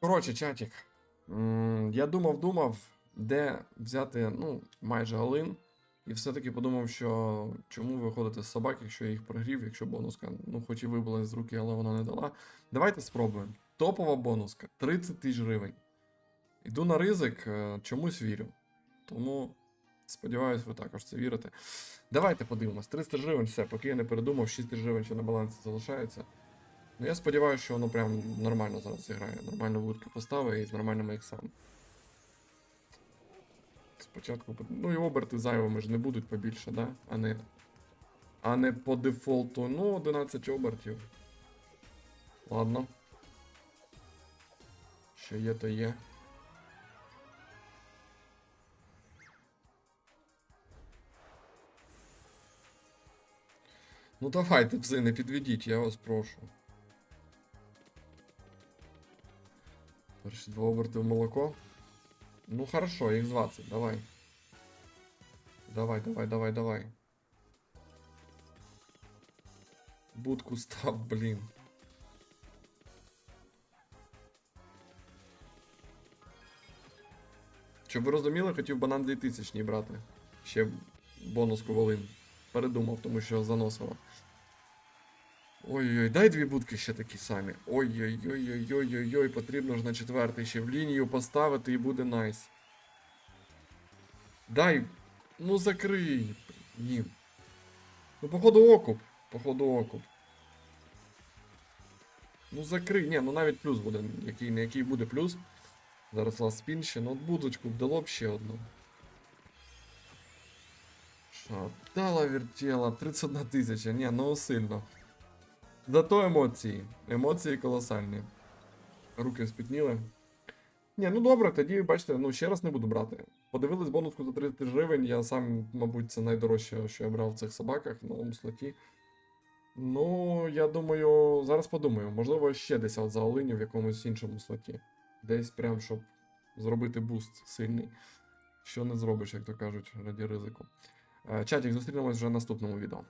Коротше, чатик. м, Я думав, думав, де взяти, ну, майже галин. І все-таки подумав, що чому виходити з собак, якщо я їх прогрів, якщо бонуска, ну, хоч і вибила з руки, але вона не дала. Давайте спробуємо. Топова бонуска 30 тисяч гривень. Йду на ризик, е, чомусь вірю. Тому сподіваюсь, ви також це вірите. Давайте подивимось. 300 гривень, все, поки я не передумав, 6 тисяч гривень ще на балансі залишається. Ну, я сподіваюся, що воно прям нормально зараз зіграє. Нормально вудки постави і з нормальними іксами. Спочатку. Ну і оберти зайвими ж не будуть побільше, да? А не. А не по дефолту. Ну, 11 обертів. Ладно. Що є, то є. Ну давайте, пси, не підведіть, я вас прошу. Перші два оберти в молоко. Ну хорошо, їх 20, давай. Давай, давай, давай, давай. Будку став, блін. Щоб ви розуміли, хотів банан 2000 брати. Ще бонуску волин. Передумав, тому що заносило. Ой-ой, дай дві будки ще такі самі. Ой-ой-ой-ой-ой-ой, потрібно ж на четвертий ще в лінію поставити і буде найс. Дай. Ну закрий. Ні. Ну, походу окуп. Походу окуп. Ну закрий. Ні, ну навіть плюс буде. Який не який буде плюс. Зараз ласт спін ще, ну от будочку б дало б ще одну. Шатала вертела, 31 тисяча. Ні, ну сильно. Зато емоції. Емоції колосальні. Руки спітніли. Ні, ну добре, тоді, бачите, ну ще раз не буду брати. Подивились бонуску за 30 гривень. Я сам, мабуть, це найдорожче, що я брав в цих собаках в новому слоті. Ну, я думаю, зараз подумаю. Можливо, ще десь от за Олині в якомусь іншому слоті. Десь прям, щоб зробити буст сильний. Що не зробиш, як то кажуть, раді ризику. Е, Чатік, зустрінемось вже в наступному відео.